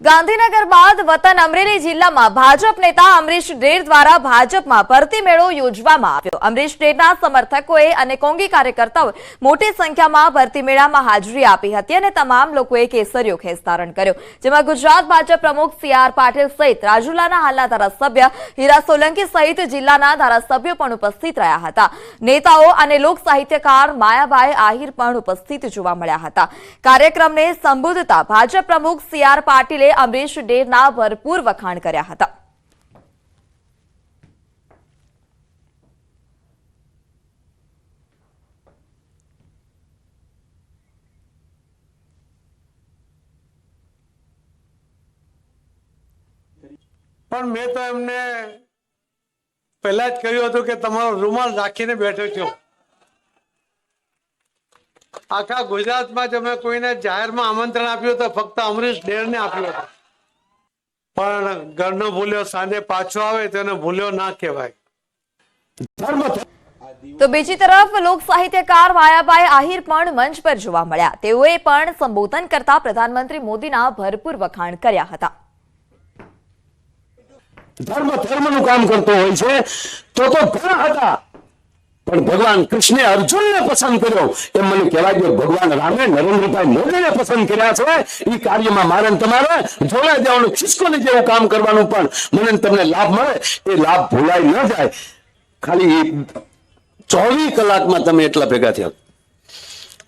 ગાંધીનગર બાદ વતન અમરેલી જિલ્લામાં ભાજપ નેતા અમરીશ ડેર દ્વારા ભાજપમાં ભરતી મેળો યોજવામાં આવ્યો. અમરીશ ડેરના સમર્થકોએ અને કોંગી કાર્યકર્તાઓએ મોટી સંખ્યામાં ભરતી મેળામાં હાજરી આપી હતી અને તમામ લોકોએ કેસરીયો ખેસ ધારણ કર્યો. જેમાં ગુજરાત ભાજપ પ્રમુખ સી પાટીલ સહિત રાજુલાના હાલના ધારાસભ્ય હીરા સોલંકી સહિત જિલ્લાના ધારાસભ્યો પણ ઉપસ્થિત રહ્યા હતા. નેતાઓ અને લોક સાહિત્યકાર માયાભાઈ આહિર પણ ઉપસ્થિત જોવા મળ્યા હતા. કાર્યક્રમને સંબોધતા ભાજપ પ્રમુખ સી આર પાટીલે અમરીશ ડેરના ભરપૂર વખાણ કર્યા હતા. પણ મેં તો એમને પહેલા જ કહ્યું હતું કે તમારો રૂમાલ રાખીને બેઠો છું. આખા ગુજરાતમાં જ અમે કોઈને જાહેરમાં આમંત્રણ આપ્યું તો ફક્ત અમરીશ ડેરને આપ્યું હતું. પણ ઘરનો ભૂલ્યો સાંજે પાછો આવે તેને ભૂલ્યો ના કહેવાય. તો બીજી તરફ લોક સાહિત્યકાર માયાભાઈ આહિર પણ મંચ પર જોવા મળ્યા. તેઓએ પણ સંબોધન કરતા પ્રધાનમંત્રી મોદીના ભરપૂર વખાણ કર્યા હતા. ધર્મ ધર્મનું કામ કરતો હોય છે. તો તો ઘણા હતા. પણ ભગવાન કૃષ્ણે અર્જુનને પસંદ કર્યો. એમ મને કહેવાય ગયો ભગવાન રામે નરેન્દ્રભાઈ મોદીને પસંદ કર્યા છે. એ કાર્યમાં મારે તમારે. જોડાઈ દેવાનું ખિસકોને જેવું કામ કરવાનું પણ મને તમને લાભ મળે. એ લાભ ભૂલાઈ ન જાય. ખાલી ચોવીસ કલાકમાં તમે એટલા ભેગા થયા.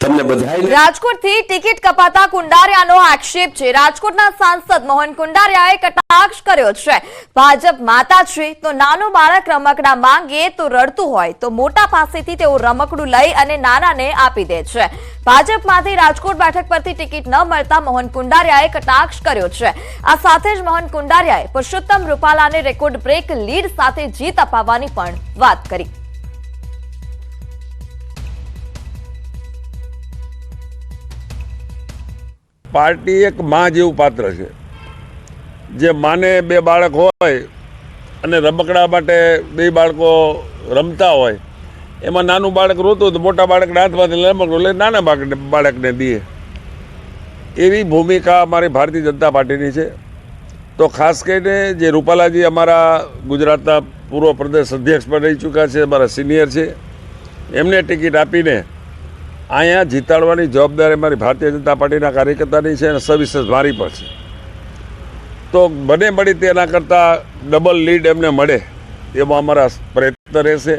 રાજકોટથી ટિકિટ કપાતા કુંડારિયાનો આક્ષેપ છે. રાજકોટના સાંસદ મોહન કુંડારિયાએ કટાક્ષ કર્યો છે. ભાજપ માતા છે તો નાનું બાળક રમકડા માંગે તો રડતું હોય, તો મોટા પાસેથી તેઓ રમકડું લઈ અને નાનાને આપી દે છે. ભાજપમાંથી રાજકોટ બેઠક પરથી ટિકિટ ન મળતા મોહન કુંડારિયાએ કટાક્ષ કર્યો છે. આ સાથે જ મોહન કુંડારિયાએ પુરુષોત્તમ રૂપાલાને રેકોર્ડ બ્રેક, લીડ સાથે જીત અપાવવાની પણ વાત કરી. પાર્ટી એક માં જેવું પાત્ર છે. જે માને બે બાળક હોય અને રમકડા માટે બે બાળકો રમતા હોય, એમાં નાનું બાળક રોતું તો મોટા બાળકના હાથમાંથી રમકડું લઈ નાના બાળકને બાળકને દઈએ. એવી ભૂમિકા અમારી ભારતીય જનતા પાર્ટીની છે. તો ખાસ કરીને જે રૂપાલાજી અમારા ગુજરાતના પૂર્વ પ્રદેશ અધ્યક્ષ પણ રહી ચૂક્યા છે, અમારા સિનિયર છે. એમને ટિકિટ આપીને અહીંયા જીતાડવાની જવાબદારી અમારી ભારતીય જનતા પાર્ટીના કાર્યકર્તાની છે અને સવિશેષ મારી પણ છે. તો બને મળી તેના કરતાં ડબલ લીડ એમને મળે એમાં અમારા પ્રયત્ન રહેશે.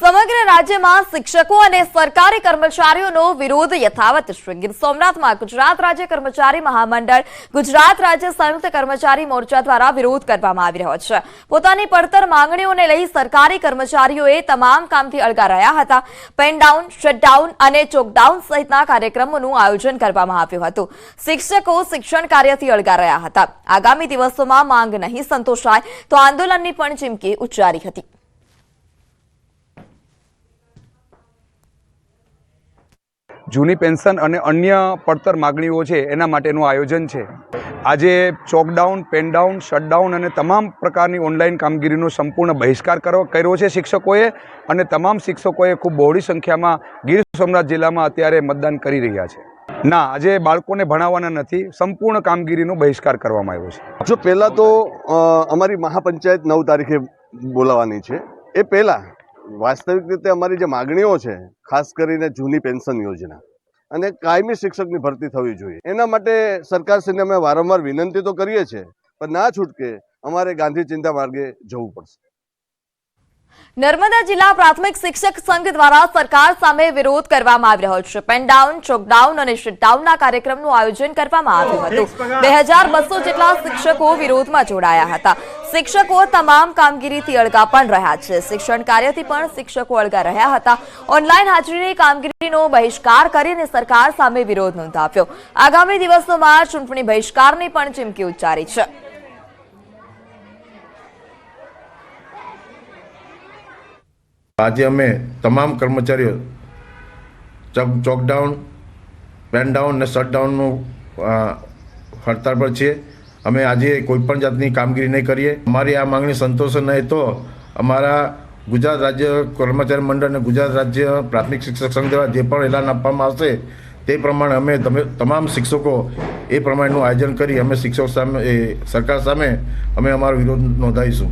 સમગ્ર રાજ્યમાં શિક્ષકો અને સરકારી કર્મચારીઓનો વિરોધ યથાવત છે ગીર સોમનાથમાં. ગુજરાત રાજ્ય કર્મચારી મહામંડળ, ગુજરાત રાજ્ય સંયુક્ત કર્મચારી મોરચા દ્વારા વિરોધ કરવામાં આવી રહ્યો છે. પોતાની પડતર માંગણીઓને લઈ સરકારી કર્મચારીઓએ તમામ કામથી અળગા રહ્યા હતા. પેનડાઉન, શટડાઉન અને ચોકડાઉન સહિતના કાર્યક્રમોનું આયોજન કરવામાં આવ્યું હતું. શિક્ષકો શિક્ષણ કાર્યથી અળગા રહ્યા હતા. આગામી દિવસોમાં માંગ નહીં સંતોષાય તો આંદોલનની પણ ચીમકી ઉચ્ચારી હતી. જૂની પેન્શન અને અન્ય પડતર માગણીઓ છે, એના માટેનું આયોજન છે. આજે ચોકડાઉન, પેનડાઉન, શટડાઉન અને તમામ પ્રકારની ઓનલાઈન કામગીરીનો સંપૂર્ણ બહિષ્કાર કર્યો છે શિક્ષકોએ અને તમામ શિક્ષકોએ ખૂબ બહોળી સંખ્યામાં ગીર સોમનાથ જિલ્લામાં અત્યારે મતદાન કરી રહ્યા છે. ના, આજે બાળકોને ભણાવવાના નથી, સંપૂર્ણ કામગીરીનો બહિષ્કાર કરવામાં આવ્યો છે. જો પહેલાં તો અમારી મહાપંચાયત નવ તારીખે બોલાવવાની છે. એ પહેલાં વાસ્તવિક રીતે અમારી જે માગણીઓ છે, ખાસ કરીને જૂની પેન્શન યોજના, અને કાયમી શિક્ષકની ભરતી થવી જોઈએ. એના માટે સરકારશ્રીને અમે વારંવાર વિનંતી તો કરીએ છીએ, પણ ના છૂટકે અમારે ગાંધી ચિંતા માર્ગે જવું પડશે. નર્મદા જિલ્લા પ્રાથમિક શિક્ષક સંઘ દ્વારા સરકાર સામે વિરોધ કરવામાં આવી રહ્યો છે. પેનડાઉન ચોકડાઉન અને શટડાઉનના કાર્યક્રમનું આયોજન કરવામાં આવ્યું હતું. બે હજાર બસો જેટલા શિક્ષકો વિરોધમાં જોડાયા હતા. શિક્ષકો તમામ કામગીરીથી અળગા પણ રહ્યા છે. શિક્ષણ કાર્યથી પણ શિક્ષકો અળગા રહ્યા હતા. ઓનલાઈન હાજરીની કામગીરીનો બહિષ્કાર કરીને સરકાર સામે વિરોધ નોંધાવ્યો. આગામી દિવસોમાં ચૂંટણી બહિષ્કારની પણ ચીમકી ઉચ્ચારી છે. આજે અમે તમામ કર્મચારીઓ ચોક, ચોકડાઉન પેનડાઉન અને શટડાઉનનું હડતાળ પર છીએ. અમે આજે કોઈપણ જાતની કામગીરી નહીં કરીએ. અમારી આ માંગણી સંતોષ નહીં તો અમારા ગુજરાત રાજ્ય કર્મચારી મંડળ અને ગુજરાત રાજ્ય પ્રાથમિક શિક્ષક સંઘ દ્વારા જે પણ એલાન આપવામાં આવશે, તે પ્રમાણે અમે તમે, તમામ શિક્ષકો એ પ્રમાણેનું આયોજન કરી અમે શિક્ષક સામે સરકાર સામે અમે અમારો વિરોધ નોંધાવીશું.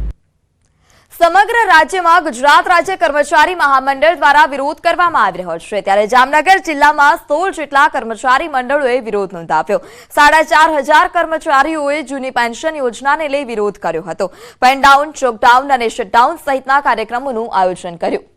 સમગ્ર રાજ્યમાં ગુજરાત રાજ્ય કર્મચારી મહામંડળ દ્વારા વિરોધ કરવામાં આવી રહ્યો છે. ત્યારે જામનગર જિલ્લામાં સોળ જેટલા કર્મચારી મંડળોએ વિરોધ નોંધાવ્યો. સાડા ચાર હજાર કર્મચારીઓએ જૂની પેન્શન યોજનાને લઈ વિરોધ કર્યો હતો. પેનડાઉન ચોકડાઉન અને શટડાઉન સહિતના કાર્યક્રમોનું આયોજન કર્યું.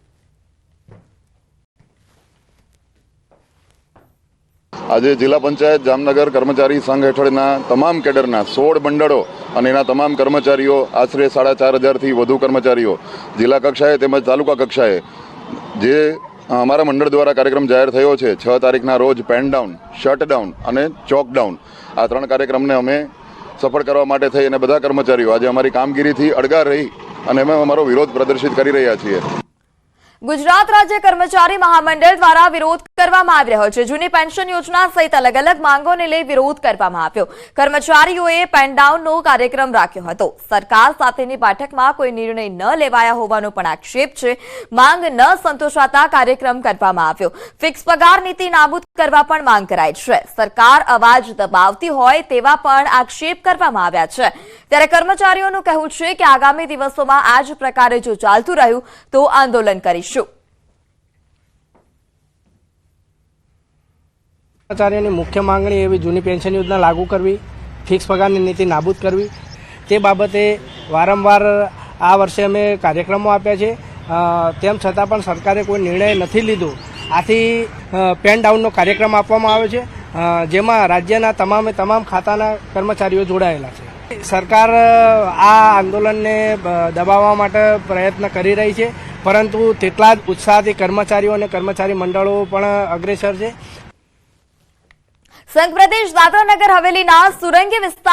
આજે જિલ્લા પંચાયત જામનગર કર્મચારી સંઘ હેઠળના તમામ કેડરના સોળ મંડળો અને એના તમામ કર્મચારીઓ, આશરે સાડા ચાર હજારથી વધુ કર્મચારીઓ જિલ્લા કક્ષાએ તેમજ તાલુકા કક્ષાએ જે અમારા મંડળ દ્વારા કાર્યક્રમ જાહેર થયો છે, છ તારીખના રોજ પેન ડાઉન, શટ ડાઉન અને ચોક ડાઉન. આ ત્રણ કાર્યક્રમને અમે સફળ કરવા માટે થઈ અને બધા કર્મચારીઓ આજે અમારી કામગીરીથી અડગા રહી અને અમે અમારો વિરોધ પ્રદર્શિત કરી રહ્યા છીએ. ગુજરાત રાજ્ય કર્મચારી મહામંડળ દ્વારા વિરોધ કરવામાં આવી રહ્યો છે. જૂની પેન્શન યોજના સહિત અલગ અલગ માંગોને લઈ વિરોધ કરવામાં આવ્યો. કર્મચારીઓએ પેનડાઉનનો કાર્યક્રમ રાખ્યો હતો. સરકાર સાથેની બેઠકમાં કોઈ નિર્ણય ન લેવાયા હોવાનો પણ આક્ષેપ છે. માંગ ન સંતોષાતા કાર્યક્રમ કરવામાં આવ્યો. ફિક્સ પગાર નીતિ નાબૂદ કરવા પણ માંગ કરાઈ છે. સરકાર અવાજ દબાવતી હોય તેવા પણ આક્ષેપ કરવામાં આવ્યા છે. ત્યારે કર્મચારીઓનું કહેવું છે કે આગામી દિવસોમાં આ જ પ્રકારે જો ચાલતું રહ્યું તો આંદોલન કરીશું. કર્મચારીઓની મુખ્ય માંગણી એવી જૂની પેન્શન યોજના લાગુ કરવી, ફિક્સ પગારની નીતિ નાબૂદ કરવી. તે બાબતે વારંવાર આ વર્ષે અમે કાર્યક્રમો આપ્યા છે. તેમ છતાં પણ સરકારે કોઈ નિર્ણય નથી લીધો. આથી પેન ડાઉનનો કાર્યક્રમ આપવામાં આવ્યો છે. જેમાં રાજ્યના તમામે તમામ ખાતાના કર્મચારીઓ જોડાયેલા છે. સરકાર આ આંદોલનને દબાવવા માટે પ્રયત્ન કરી રહી છે. પરંતુ તેટલા જ ઉત્સાહથી કર્મચારીઓ અને કર્મચારી મંડળો પણ અગ્રેસર છે. સંઘ પ્રદેશ દાદરા નગર હવેલીના સુરંગી વિસ્તાર